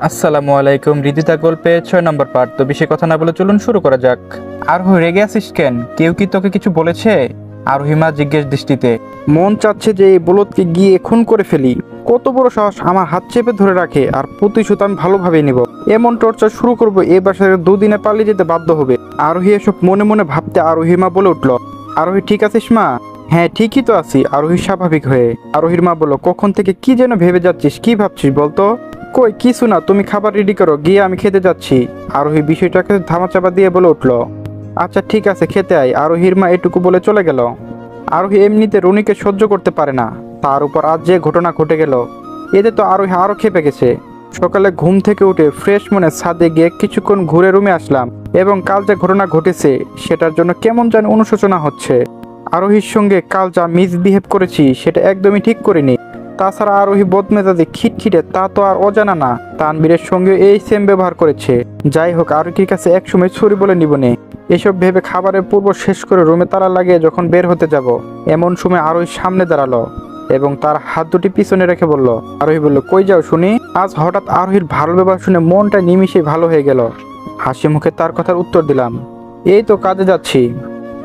আসসালামু আলাইকুম রিদিতা গল্পে ছয় নম্বর পার্ট তো বেশি কথা না বলে চলুন, শুরু করা যাক। আরোহী, রেগে আছিস কেন? কেউ কি তোকে কিছু বলেছে? আরোহিমা জিজ্ঞেস দৃষ্টিতে। মন চাচ্ছে যে এই বলদকে গিয়ে খুন করে ফেলি। কত বড় সাহস আমার হাত চেপে ধরে রাখে আর প্রতিশোধ আমি ভালোভাবে নিব। এমন টর্চার শুরু করব এই বাসায় দুদিনে পালিয়ে যেতে বাধ্য হবে। আরোহী এসব মনে মনে ভাবতে আরোহী মা বলে উঠল, আরোহী, ঠিক আছিস মা? হ্যাঁ ঠিকই তো আছি। আরোহী স্বাভাবিক হয়ে আরোহীর মা বলল, কখন থেকে কি যেন ভেবে যাচ্ছিস? কি ভাবছিস বলতো? কই, কিছু না, তুমি খাবার রেডি করো, গিয়ে আমি খেতে যাচ্ছি। আরোহী বিষয়টাকে ধামাচাপা দিয়ে বলে উঠল। আচ্ছা ঠিক আছে, খেতে আয় আরোহীর মা এটুকু বলে চলে গেল। আরোহী এমনিতে রুনিকে সহ্য করতে পারে না। তার উপর আজ যে ঘটনা ঘটে গেল, এতে তো আরোহী আরও খেপে গেছে। সকালে ঘুম থেকে উঠে ফ্রেশ মনে ছাদে গিয়ে কিছুক্ষণ ঘুরে রুমে আসলাম এবং কাল যে ঘটনা ঘটেছে, সেটার জন্য কেমন যেন অনুশোচনা হচ্ছে। আরোহীর সঙ্গে কাল যা মিসবিহেভ করেছি, সেটা একদমই ঠিক করিনি। তাছাড়া আরোহী বদমেজাজে খিটখিটে, তা তো আর অজানা না। তানবীরের সঙ্গে এই সেম ব্যবহার করেছে। যাই হোক আরোহীর কাছে একসময় ছুরি বলে নিবনে এসব ভেবে খাবারের পূর্ব শেষ করে রুমে তালা লাগিয়ে যখন বের হতে যাব, এমন সময় আরোহী সামনে দাঁড়াল এবং তার হাত দুটি পিছনে রেখে বলল আরোহী বলল, কই যাও শুনি? আজ হঠাৎ আরোহীর ভালো ব্যবহার শুনে মনটা নিমিশে ভালো হয়ে গেল। হাসি মুখে তার কথার উত্তর দিলাম, এই তো কাজে যাচ্ছি।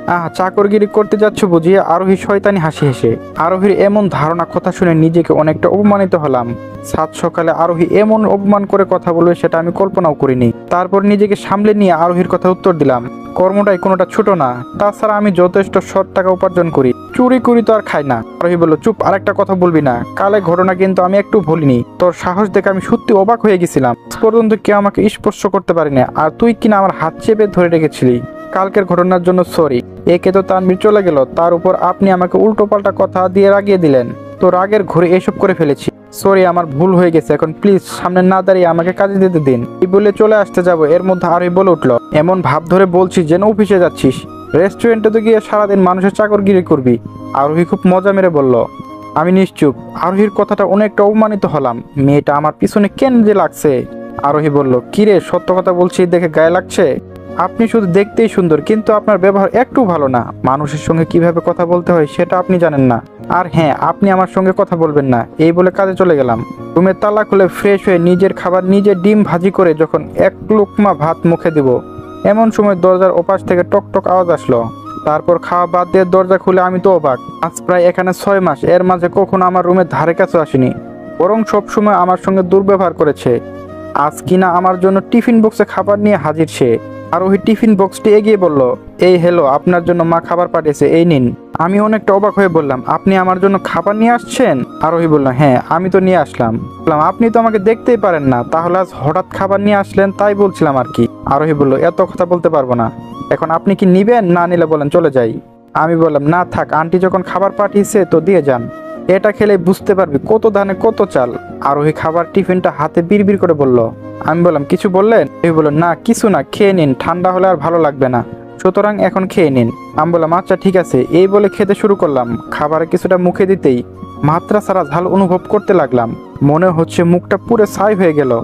আহ, চাকরগিরি করতে যাচ্ছ বুঝিয়ে আরোহী শয়তানি হাসি হেসে। আরোহীর এমন ধারণা কথা শুনে নিজেকে অনেকটা অপমানিত হলাম। সাত সকালে আরোহী এমন অপমান করে কথা বলবে সেটা আমি কল্পনাও করিনি। তারপর নিজেকে সামলে নিয়ে আরোহীর কথা উত্তর দিলাম। কর্মটাই কোনোটা ছোট না, তাছাড়া আমি যথেষ্ট সৎ টাকা উপার্জন করি। চুরি করি তো আর খাই না। আরোহী বলল, চুপ, আরেকটা কথা বলবি না। কালে ঘটনা কিন্তু আমি একটু ভুলিনি। তোর সাহস দেখে আমি সত্যি অবাক হয়ে গেছিলাম। পর্যন্ত কেউ আমাকে স্পর্শ করতে পারিনি। আর তুই কিনা আমার হাত চেপে ধরে রেখেছিলি। কালকের ঘটনার জন্য সরি। একে তো তানবির চলে গেল, তার উপর আপনি আমাকে উল্টো পাল্টা কথা দিয়ে রাগিয়ে দিলেন। তো রাগের ঘরে এসব করে ফেলেছি। সরি আমার ভুল হয়ে গেছে, এখন প্লিজ সামনে না দাঁড়িয়ে আমাকে কাজে দিতে দিন। এই বলে চলে আসতে যাব, এর মধ্যে আরই বলে উঠল, এমন ভাব ধরে বলছি যেন অফিসে যাচ্ছিস। রেস্টুরেন্টে তো গিয়ে সারাদিন মানুষের চাকরগিরি করবি। আরোহী খুব মজা মেরে বলল, আমি নিশ্চুপ। আরোহীর কথাটা অনেকটা অপমানিত হলাম। মেয়েটা আমার পিছনে কেন যে লাগছে? আরোহী বলল, কিরে, সত্য কথা বলছি দেখে গায়ে লাগছে? আপনি শুধু দেখতেই সুন্দর, কিন্তু আপনার ব্যবহার একটু ভালো না। মানুষের সঙ্গে কীভাবে কথা বলতে হয় সেটা আপনি জানেন না। আর হ্যাঁ আপনি আমার সঙ্গে কথা বলবেন না, এই বলে কাজে চলে গেলাম। রুমের তালা খুলে ফ্রেশ হয়ে নিজের খাবার, নিজে ডিম ভাজি করে যখন এক লোকমা ভাত মুখে দিব, এমন সময় দরজার ওপাশ থেকে টক টক আওয়াজ আসলো। তারপর খাওয়া বাদ দিয়ে দরজা খুলে আমি তো অবাক। আজ প্রায় এখানে ছয় মাস, এর মাঝে কখনো আমার রুমের ধারে কাছে আসেনি, বরং সবসময় আমার সঙ্গে দুর্ব্যবহার করেছে। আজ কিনা আমার জন্য টিফিন বক্সে খাবার নিয়ে হাজির সে। আর ওই টিফিন বক্সটি এগিয়ে বলল, এই হ্যালো, আপনার জন্য মা খাবার পাঠিয়েছে, এই নিন। আমি অনেকটা অবাক হয়ে বললাম, আপনি আমার জন্য খাবার নিয়ে আসছেন? আরোহী বলল হ্যাঁ আমি তো নিয়ে আসলাম। বললাম, আপনি তো আমাকে দেখতেই পারেন না, তাহলে আজ হঠাৎ খাবার নিয়ে আসলেন, তাই বলছিলাম আর কি। আরোহী বলল, এত কথা বলতে পারব না। এখন আপনি কি নিবেন, না নিলে বলেন, চলে যাই। আমি বললাম, না থাক, আন্টি যখন খাবার পাঠিয়েছে তো দিয়ে যান। এটা খেলে বুঝতে পারবি কত ধানে কত চাল। আরোহী খাবার টিফিনটা হাতে বিড়বিড় করে বলল আমি বললাম, কিছু বললেন? এই বলল, না, কিছু না, খেয়ে নিন, ঠান্ডা হলে আর ভালো লাগবে না। সুতরাং এখন খেয়ে নিন। আমি বললাম আচ্ছা ঠিক আছে। এই বলে খেতে শুরু করলাম। খাবারে কিছুটা মুখে দিতেই মাত্রা সারা ঝাল অনুভব করতে লাগলাম। মনে হচ্ছে মুখটা পুরো ছাই হয়ে গেল।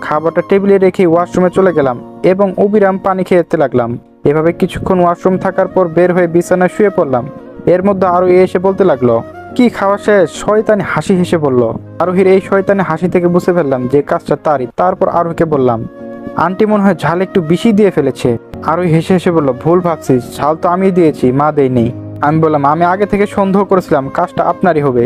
খাবারটা টেবিলে রেখে ওয়াশরুমে চলে গেলাম এবং অবিরাম পানি খেতে লাগলাম। এভাবে কিছুক্ষণ ওয়াশরুম থাকার পর বের হয়ে বিছানায় শুয়ে পড়লাম। এর মধ্যে আরও এসে বলতে লাগল কি খাওয়া শেষ? শয়তানি হাসি হেসে বলল, আরোহীর এই শয়তানি হাসি থেকে বুঝে ফেললাম যে কাজটা তারই। তারপর আরোহীকে বললাম, আন্টি মনে হয় ঝাল একটু বেশি দিয়ে ফেলেছে। আরোহী হেসে হেসে বলল, ভুল ভাবছিস, ঝাল তো আমি দিয়েছি, মা দেয়নি আমি বললাম, আমি আগে থেকে সন্দেহ করেছিলাম, কাজটা আপনারই হবে।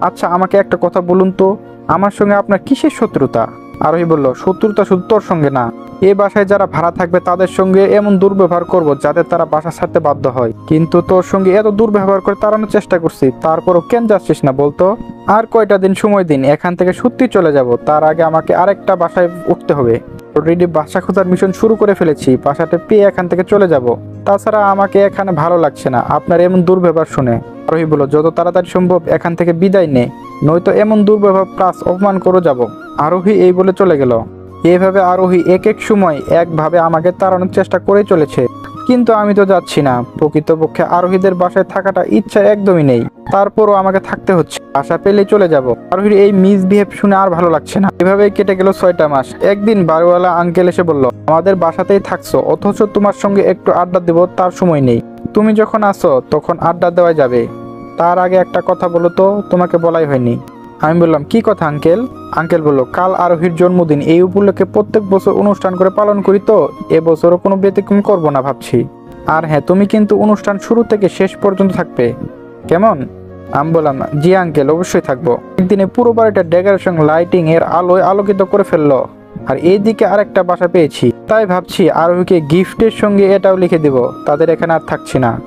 আচ্ছা আমাকে একটা কথা বলুন তো, আমার সঙ্গে আপনার কিসের শত্রুতা? আরোহী বলল, শত্রুতা শুধু তোর সঙ্গে না। এ বাসায় যারা ভাড়া থাকবে তাদের সঙ্গে এমন দুর্ব্যবহার করব যাতে তারা বাসা ছাড়তে বাধ্য হয়। কিন্তু তোর সঙ্গে এত দুর্ব্যবহার করে তাড়ানোর চেষ্টা করছি, তারপরও কেন যাচ্ছিস না বলতো? আর কয়টা দিন সময় দিন, এখান থেকে সত্যি চলে যাব। তার আগে আমাকে আরেকটা বাসায় উঠতে হবে। অলরেডি বাসা খোঁজার মিশন শুরু করে ফেলেছি, বাসাটা পেয়ে এখান থেকে চলে যাব। তাছাড়া আমাকে এখানে ভালো লাগছে না, আপনার এমন দুর্ব্যবহার শুনে। আরোহী বলল, যত তাড়াতাড়ি সম্ভব এখান থেকে বিদায় নে, নয়তো এমন দুর্ব্যবহার প্লাস অপমান করে যাব। আরোহী এই বলে চলে গেল। এভাবে আরোহী এক এক সময় একভাবে আমাকে তাড়ানোর চেষ্টা করে চলেছে। কিন্তু আমি তো যাচ্ছি না। প্রকৃতপক্ষে আরোহীদের বাসায় থাকাটা ইচ্ছা একদমই নেই। তারপরও আমাকে থাকতে হচ্ছে। আশা পেলে চলে যাব। আরোহীর এই মিসবিহেভ শুনে আর ভালো লাগছে না। এভাবেই কেটে গেল ছয়টা মাস। একদিন বাড়িওয়ালা আঙ্কেল এসে বলল, আমাদের বাসাতেই থাকছো, অথচ তোমার সঙ্গে একটু আড্ডা দেব, তার সময় নেই। তুমি যখন আসো, তখন আড্ডা দেওয়া যাবে। তার আগে একটা কথা বলো তো, তোমাকে বলাই হয়নি। আমি বললাম, কি কথা, আঙ্কেল? আঙ্কেল বলল, কাল আরোহীর জন্মদিন, এই উপলক্ষে প্রত্যেক বছর অনুষ্ঠান করে পালন করি তো এবছরও কোনো ব্যতিক্রম করব না ভাবছি। আর হ্যাঁ তুমি কিন্তু অনুষ্ঠান শুরু থেকে শেষ পর্যন্ত থাকবে। কেমন? আমি বললাম, জি আঙ্কেল, অবশ্যই থাকব। একদিনে পুরো বাড়িটা ডেকোরেশন, লাইটিং এর আলোয় আলোকিত করে ফেলল। আর এইদিকে আরেকটা বাসা পেয়েছি। তাই ভাবছি আরোহীকে গিফটের সঙ্গে এটাও লিখে দিব, তাদের এখানে আর থাকছি না।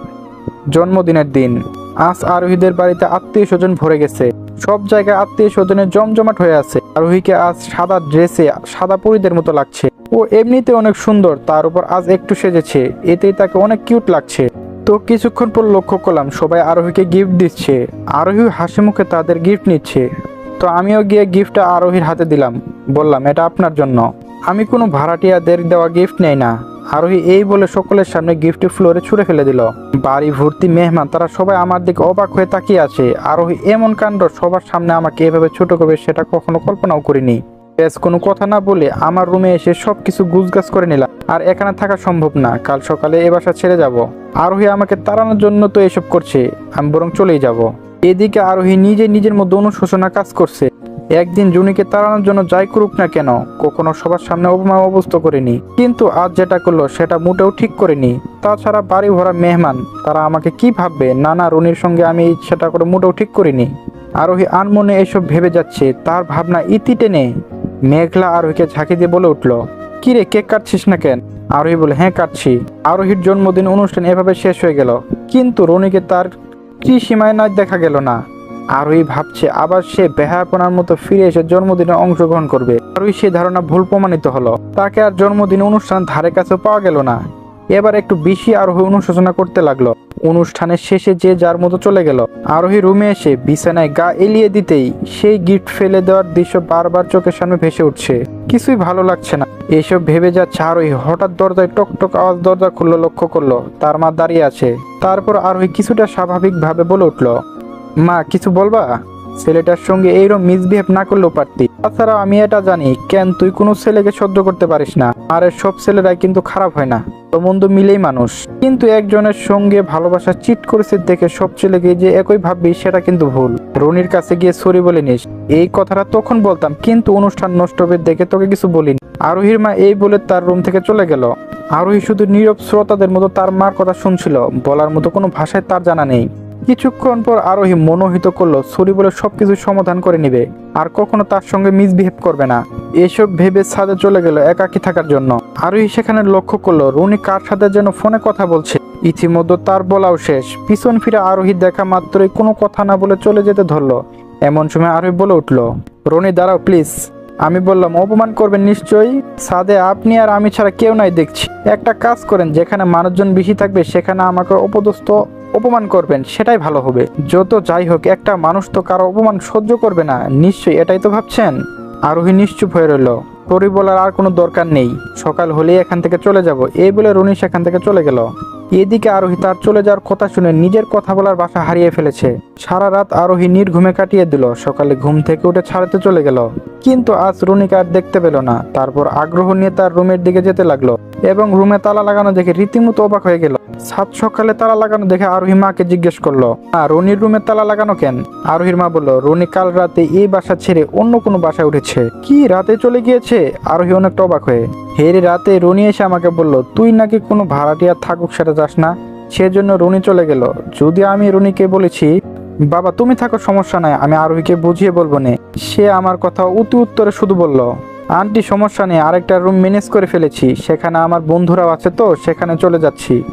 জন্মদিনের দিন। আজ আরোহীদের বাড়িতে আত্মীয় স্বজন ভরে গেছে। সব জায়গায় আত্মীয় স্বজনের জমজমাট হয়ে আছে। আরোহীকে আজ সাদা ড্রেসে সাদা পরীদের মতো লাগছে। ও এমনিতে অনেক সুন্দর, তার উপর আজ একটু সেজেছে। এতেই তাকে অনেক কিউট লাগছে। তো কিছুক্ষণ পর লক্ষ্য করলাম, সবাই আরোহীকে গিফট দিচ্ছে। আরোহী হাসি মুখে তাদের গিফট নিচ্ছে। তো আমিও গিয়ে গিফটটা আরোহীর হাতে দিলাম। বললাম, এটা আপনার জন্য। আমি কোনো ভাড়াটিয়াদের দেওয়া গিফট নেই না। আরোহী এই বলে সকলের সামনে গিফট ফ্লোরে ছুঁড়ে ফেলে দিল। বাড়ি ভর্তি মেহমান, তারা সবাই আমার দিকে অবাক হয়ে তাকিয়ে আছে। আরোহী এমন কাণ্ড, সবার সামনে আমাকে এভাবে ছোট করবে সেটা কখনো কল্পনাও করিনি। বেশ কোনো কথা না বলে আমার রুমে এসে সবকিছু গুছগাছ করে নিলাম। আর এখানে থাকা সম্ভব না, কাল সকালে এ বাসা ছেড়ে যাব। আরোহী আমাকে তাড়ানোর জন্য তো এসব করছে, আমি বরং চলেই যাব। এদিকে আরোহী নিজে নিজের মধ্যে অনুশোচনা কাজ করছে। একদিন জুনিকে তাড়ানোর জন্য যাই করুক না কেন, কখনো সবার সামনে অপমান অবস্থ করেনি। কিন্তু আজ যেটা করল, সেটা মোটেও ঠিক করেনি। তাছাড়া বাড়ি ভরা মেহমান, তারা আমাকে কি ভাববে? নানা রনির সঙ্গে আমি সেটা করে মোটেও ঠিক করিনি। আরোহী আনমনে এসব ভেবে যাচ্ছে, তার ভাবনা ইতি টেনে মেঘলা আরোহীকে ঝাঁকি দিয়ে বলে উঠল, কি রে, কেক কাটছিস না কেন? আরোহী বলে হ্যাঁ কাটছি। আরোহীর জন্মদিন অনুষ্ঠান এভাবে শেষ হয়ে গেল, কিন্তু রনিকে তার কি সীমায় নয় দেখা গেল না। আরোহী ভাবছে, আবার সে বেহায়াপনার মতো ফিরে এসে জন্মদিনে অংশগ্রহণ করবে। আরোহী সে ধারণা ভুল প্রমাণিত হলো। তাকে আর জন্মদিন অনুষ্ঠান ধারে কাছে পাওয়া গেল না। এবার একটু বেশি আরোহী অনুশোচনা করতে লাগল। অনুষ্ঠানের শেষে যে যার মতো চলে গেল। আরোহী রুমে এসে বিছানায় গা এলিয়ে দিতেই সেই গিফট ফেলে দেওয়ার দৃশ্য বারবার চোখের সামনে ভেসে উঠছে। কিছুই ভালো লাগছে না। এসব ভেবে যাচ্ছে আরোহী হঠাৎ দরজায় টক টক আওয়াজ দরজা খুললো, লক্ষ্য করল, তার মা দাঁড়িয়ে আছে। তারপর আরোহী কিছুটা স্বাভাবিকভাবে বলে উঠল মা, কিছু বলবা? ছেলেটার সঙ্গে এইরকম মিসবিহেভ না করলেও পারতি। তাছাড়া আমি এটা জানি, কেন তুই কোনো ছেলেকে সহ্য করতে পারিস না? আর, সব ছেলেরাই কিন্তু খারাপ হয় না। মন্দ মিলেই মানুষ। কিন্তু একজনের সঙ্গে ভালোবাসা চিট করেছে দেখে সব ছেলেকে যে একই ভাববি, সেটা কিন্তু ভুল। রনির কাছে গিয়ে সরি বলে নিস। এই কথাটা তখন বলতাম, কিন্তু অনুষ্ঠান নষ্ট হবে দেখে তোকে কিছু বলিনি। আরোহীর মা এই বলে তার রুম থেকে চলে গেল। আরোহী শুধু নীরব শ্রোতাদের মতো তার মার কথা শুনছিল। বলার মতো কোনো ভাষায় তার জানা নেই। কিছুক্ষণ পর আরোহী মনোহিত করল, সরি বলে সবকিছু সমাধান করে নিবে। আর কখনো তার সঙ্গে মিসবিহেভ করবে না। এসব ভেবে ছাদে চলে গেল একাকি থাকার জন্য। আরোহী সেখানে লক্ষ্য করল, রুনি কার সাথে যেন ফোনে কথা বলছে। ইতিমধ্যে তার বলাও শেষ। পিছন ফিরে আরোহী দেখা মাত্রই কোনো কথা না বলে চলে যেতে ধরলো। এমন সময় আরোহী বলে উঠল, রনি, দাঁড়াও, প্লিজ। আমি বললাম, অপমান করবেন নিশ্চয়ই? সাদে আপনি আর আমি ছাড়া কেউ নাই দেখছি। একটা কাজ করেন, যেখানে মানুষজন বেশি থাকবে, সেখানে আমাকে অপদস্থ অপমান করবেন, সেটাই ভালো হবে। যত যাই হোক, একটা মানুষ তো কারও অপমান সহ্য করবে না। নিশ্চয়ই এটাই তো ভাবছেন? আরোহী নিশ্চুপ হয়ে রইল। পরি বলার আর কোনো দরকার নেই। সকাল হলেই এখান থেকে চলে যাব। এই বলে রনি সেখান থেকে চলে গেল। এদিকে আরোহী তার চলে যাওয়ার কথা শুনে নিজের কথা বলার বাসা হারিয়ে ফেলেছে। সারা রাত আরোহী নির্ঘুমে কাটিয়ে দিল। সকালে ঘুম থেকে উঠে ছাড়াতে চলে গেল। কিন্তু আজ রুনিকে আর দেখতে পেল না। তারপর আগ্রহ নিয়ে তার রুমের দিকে যেতে লাগল এবং রুমে তালা লাগানো দেখে রীতিমতো অবাক হয়ে গেল। সাত সকালে তালা লাগানো দেখে আরোহী মাকে জিজ্ঞেস করল না রনির রুমে তালা লাগানো কেন? আরোহীর মা বলল, রনি কাল রাতে এই বাসা ছেড়ে অন্য কোনো বাসায় উঠেছে। কি, রাতে চলে গিয়েছে? আরোহী অনেকটা অবাক হয়ে হেরে রাতে রনি এসে আমাকে বলল, তুই নাকি কোনো ভাড়াটিয়া থাকুক, সেটা যাস না। সেজন্য রনি চলে গেল। যদি আমি রনিকে বলেছি বাবা, তুমি থাকো, সমস্যা নাই, আমি আরোহীকে বুঝিয়ে বলব নে। সে আমার কথা অতি উত্তরে শুধু বলল, আন্টি, সমস্যা নেই, আরেকটা রুম ম্যানেজ করে ফেলেছি, সেখানে আমার বন্ধুরাও আছে তো, সেখানে চলে যাচ্ছি।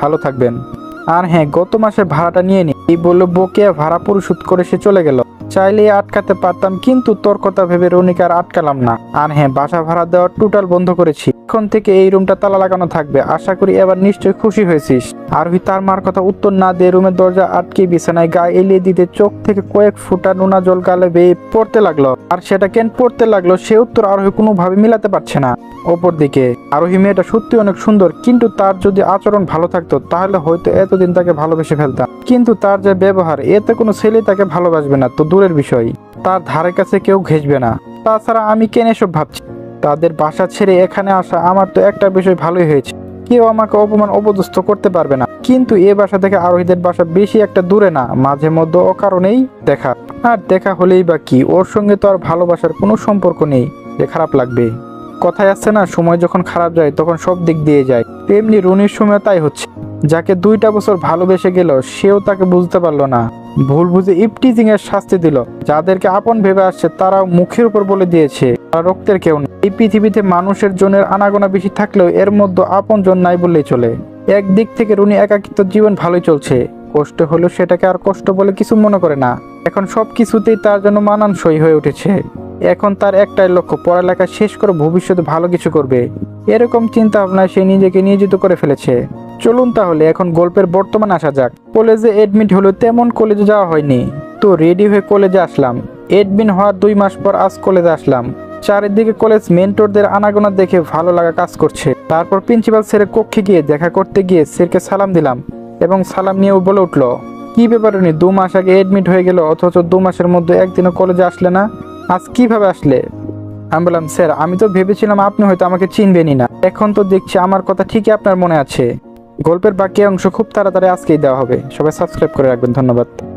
ভালো থাকবেন। আর হ্যাঁ গত মাসে ভাড়াটা নিয়ে নি। এই বলল, বকেয়া ভাড়া পরিশোধ করে সে চলে গেল। চাইলে আটকাতে পারতাম, কিন্তু তোর কথা ভেবে রনিকে আর আটকালাম না। আর হ্যাঁ বাসা ভাড়া দেওয়া টোটাল বন্ধ করেছি। এখন থেকে এই রুমটা তালা লাগানো থাকবে। আশা করি এবার নিশ্চয়ই খুশি হয়েছিস। আরোহী তার মার কথা উত্তর না দিয়ে রুমের দরজা আটকে বিছানায় গা এলিয়ে দিতে চোখ থেকে কয়েক ফুটা নোনা জল গালে বেয়ে পড়তে লাগল। আর সেটা কেন পড়তে লাগল সে উত্তর আরোহী কোনোভাবে মিলাতে পারছে না। অপরদিকে, আরোহী মেয়েটা সত্যি অনেক সুন্দর, কিন্তু তার যদি আচরণ ভালো থাকতো, তাহলে হয়তো এতদিন তাকে ভালোবেসে ফেলতাম। কিন্তু তার যে ব্যবহার, এতে কোনো ছেলে তাকে ভালোবাসবে না, তো দূরের বিষয়। তার ধারে কাছে কেউ ঘেসবে না। তাছাড়া আমি কেন এসব ভাবছি? তাদের বাসা ছেড়ে এখানে আসা আমার তো একটা বিষয় ভালোই হয়েছে। কেউ আমাকে অপমান অপদস্থ করতে পারবে না। কিন্তু এ বাসা থেকে আরোহীদের বাসা বেশি একটা দূরে না, মাঝে মধ্যে অকারণেই দেখা। আর দেখা হলেই বা কি, ওর সঙ্গে তো আর ভালোবাসার কোনো সম্পর্ক নেই। যে খারাপ লাগবে। কথায় আসছে না, সময় যখন খারাপ যায় তখন সব দিক দিয়ে যায়। তেমনি রুনির সময় তাই হচ্ছে। যাকে দুইটা বছর ভালোবেসে গেল, সেও তাকে বুঝতে পারল না। ভুল বুঝে ইপটিজিং এর শাস্তি দিল। যাদেরকে আপন ভেবে আসছে, তারাও মুখের উপর বলে দিয়েছে, তারা রক্তের কেউ না। এই পৃথিবীতে মানুষের জনের আনাগোনা বেশি থাকলেও এর মধ্যে আপন জন নাই বললেই চলে। একদিক থেকে রুনি একাকিত্ব জীবন ভালোই চলছে। কষ্ট হলেও সেটাকে আর কষ্ট বলে কিছু মনে করে না। এখন সব কিছুতেই তার জন্য মানানসই হয়ে উঠেছে। এখন তার একটাই লক্ষ্য, পড়ালেখা শেষ করে ভবিষ্যতে ভালো কিছু করবে। এরকম চিন্তা ভাবনায় সে নিজেকে নিয়োজিত করে ফেলেছে। চলুন তাহলে, এখন গল্পের বর্তমান আসা যাক। কলেজে এডমিট হলো তেমন কলেজে যাওয়া হয়নি। তো রেডি হয়ে কলেজে আসলাম। এডমিন হওয়ার দুই মাস পর আজ কলেজে আসলাম। চারিদিকে কলেজ মেন্টরদের আনাগোনা দেখে ভালো লাগা কাজ করছে। তারপর প্রিন্সিপাল স্যারের কক্ষে গিয়ে দেখা করতে গিয়ে স্যারকে সালাম দিলাম এবং সালাম নিয়েও বলে উঠল, কি ব্যাপার উনি, দু মাস আগে এডমিট হয়ে গেল, অথচ দু মাসের মধ্যে একদিনও কলেজে আসলে না? আজ কীভাবে আসলে? আমি বললাম, স্যার, আমি তো ভেবেছিলাম আপনি হয়তো আমাকে চিনবেনই না। এখন তো দেখছি আমার কথা ঠিকই আপনার মনে আছে। গল্পের বাকি অংশ খুব তাড়াতাড়ি আজকেই দেওয়া হবে। সবাই সাবস্ক্রাইব করে রাখবেন ধন্যবাদ।